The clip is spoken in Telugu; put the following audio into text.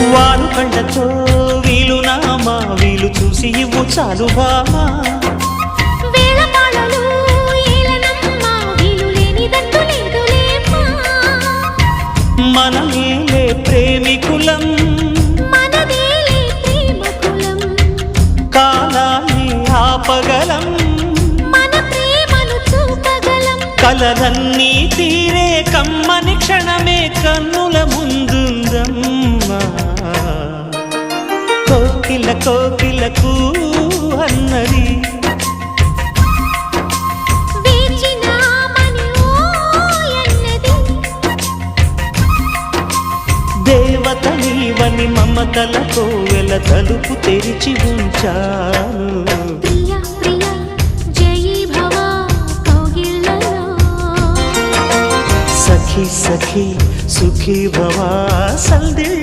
వారు కండతో వీలు నామా వీలు చూసి ఇవ్వు చాలు బామా. మనమేలే ప్రేమికులం. మనదేలే ప్రేమ కులం కాలాన్ని ఆపగలం. మన ప్రేమను చూపగలం. కలలన్నీ తీరే కమ్మని కోకిల కోకిలకు అన్నది. వేచినామని ఓయన్నది దేవత నీవని మమతలతో వెల తలుపు తెరిచి ఉంచాను. సఖి సఖి సుఖీ భవా సందేశ